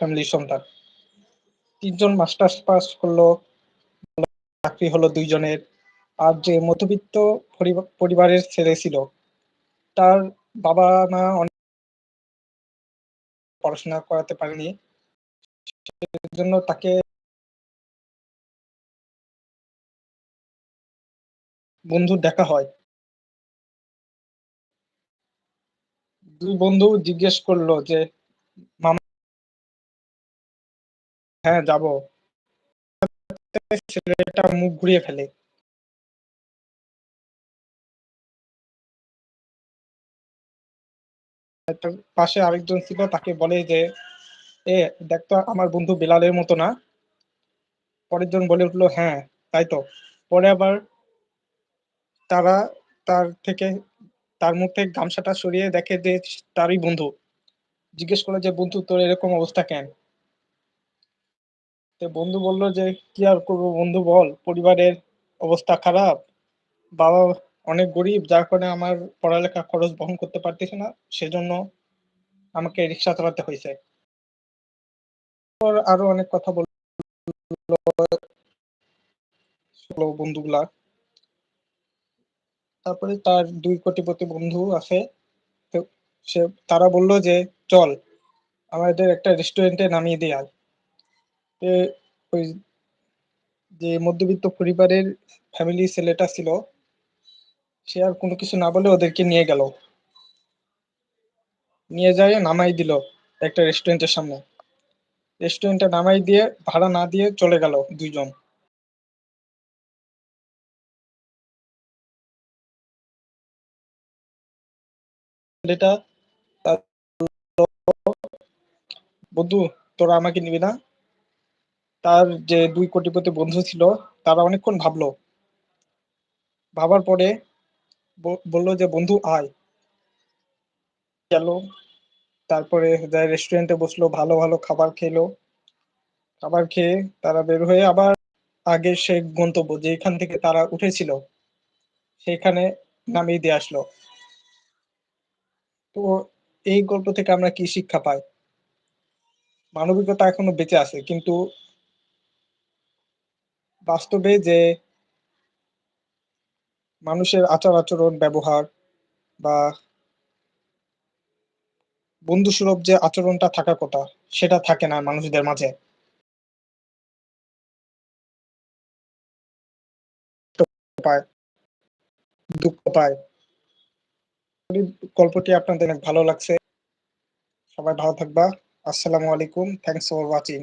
ফ্যামিলির সন্তান। ৩ জন masters pass করল। চাকরি হলো ২ জনের। আর যে মধ্যবিত্ত পরিবারের ছেলে ছিল, তার বাবা-মা অনেক পড়াশোনা করাতে পারেনি। সেজন্য তাকে বন্ধুর দেখা হয়। দুই বন্ধু জিজ্ঞেস করল যে, মামা হ্যাঁ, যাব। ছেলেটা মুখ ঘুরিয়ে ফেলে। পাশে আরেকজন ছিল তাকে বলে যে, "এ দেখতো আমার বন্ধু বেলালের মতো না?" পরের জন বলে উঠল "হ্যাঁ, তাই তো।" পরে আবার তারা তার থেকে তার মুখ থেকে গামছাটা সরিয়ে দেখে যে তারই বন্ধু। জিজ্ঞেস করল যে, "বন্ধু তোর এরকম অবস্থা কেন?" তো বন্ধু বলল যে, "কি আর করব বন্ধু বল? পরিবারের অবস্থা খারাপ। বাবা অনেক গরিব যার কারণে আমার পড়ালেখার খরচ বহন করতে পারতেছে না। সেজন্য আমাকে রিক্সা চালাতে হয়েছে আরও অনেক কথা বলল বন্ধুগুলা। তারপরে তার ২ কোটিপতি বন্ধু আছে। সে তারা বলল যে, "চল, আমাদের একটা রেস্টুরেন্টে নামিয়ে দিয়ে আয়।" ওই যে মধ্যবিত্ত পরিবারের ফ্যামিলির ছেলেটা ছিল, সে আর কোনো কিছু না বলে ওদেরকে নিয়ে গেল। নিয়ে যায়, নামাই দিল একটা রেস্টুরেন্টের সামনে। রেস্টুরেন্টে নামাই দিয়ে, ভাড়া না দিয়ে চলে গেল ২ জন। ছেলেটা "বন্ধু, তোরা আমাকে নিবি না?" তার যে ২ কোটিপতি বন্ধু ছিল তারা অনেকক্ষণ ভাবলো ভাবার পরে বলল যে, "বন্ধু আয়।" গেল। তারপরে রেস্টুরেন্টে বসল, ভালো, ভালো খাবার খেলো। খাবার খেয়ে তারা বের হয়ে আবার আগের সে গন্তব্য যেখান থেকে তারা উঠেছিল সেখানে নামিয়ে দিয়ে আসলো। তো এই গল্প থেকে আমরা কি শিক্ষা পাই? মানবিকতা এখনও বেঁচে আছে কিন্তু বাস্তবে যে মানুষের আচার-আচরণ, ব্যবহার বা বন্ধুসুলভ যে আচরণটা থাকার কথা সেটা থাকে না মানুষদের মাঝে। পায়। দুঃখ পায়। গল্পটি আপনাদের ভালো লাগছে। সবাই ভালো থাকবা। আসসালামু আলাইকুম। Thanks for watching.